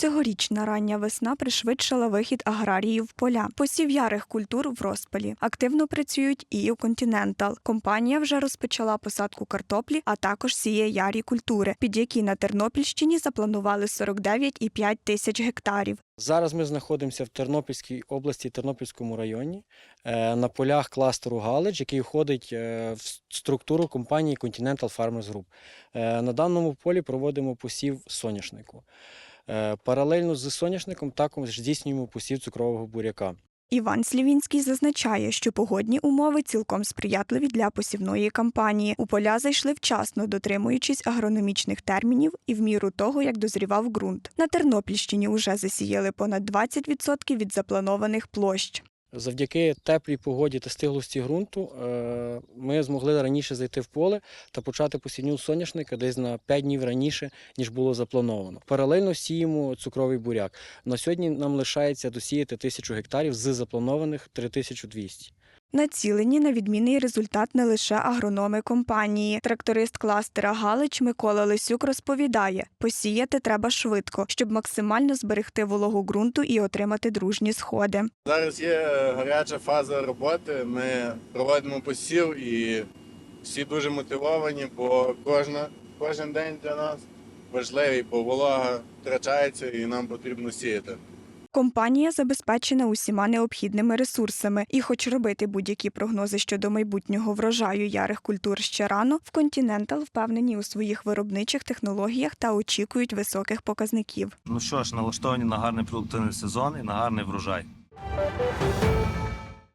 Цьогорічна рання весна пришвидшила вихід аграріїв в поля. Посів ярих культур в розпалі. Активно працюють і у Continental. Компанія вже розпочала посадку картоплі, а також сіє ярі культури, під які на Тернопільщині запланували 49,5 тисяч гектарів. Зараз ми знаходимося в Тернопільській області, Тернопільському районі, е, на полях кластеру Галич, який входить е, в структуру компанії Continental Farmers Group. На даному полі проводимо посів соняшнику. Е, Паралельно з соняшником також здійснюємо посів цукрового буряка. Іван Слівінський зазначає, що погодні умови цілком сприятливі для посівної кампанії. У поля зайшли вчасно, дотримуючись агрономічних термінів і в міру того, як дозрівав ґрунт. На Тернопільщині уже засіяли понад 20% від запланованих площ. Завдяки теплій погоді та стиглості ґрунту е, ми змогли раніше зайти в поле та почати посінню соняшника десь на 5 днів раніше, ніж було заплановано. Паралельно сіємо цукровий буряк. На сьогодні нам лишається досіяти тисячу гектарів з запланованих 3200. Націлені на відмінний результат не лише агрономи компанії. Тракторист кластера Галич Микола Лисюк розповідає: посіяти треба швидко, щоб максимально зберегти вологу ґрунту і отримати дружні сходи. Зараз є гаряча фаза роботи. Ми проводимо посів і всі дуже мотивовані, бо кожна, кожен день для нас важливий, бо волога втрачається і нам потрібно сіяти. Компанія забезпечена усіма необхідними ресурсами, і, хоч робити будь-які прогнози щодо майбутнього врожаю ярих культур ще рано, в Continental впевнені у своїх виробничих технологіях та очікують високих показників. Ну що ж, налаштовані на гарний продуктивний сезон і на гарний врожай.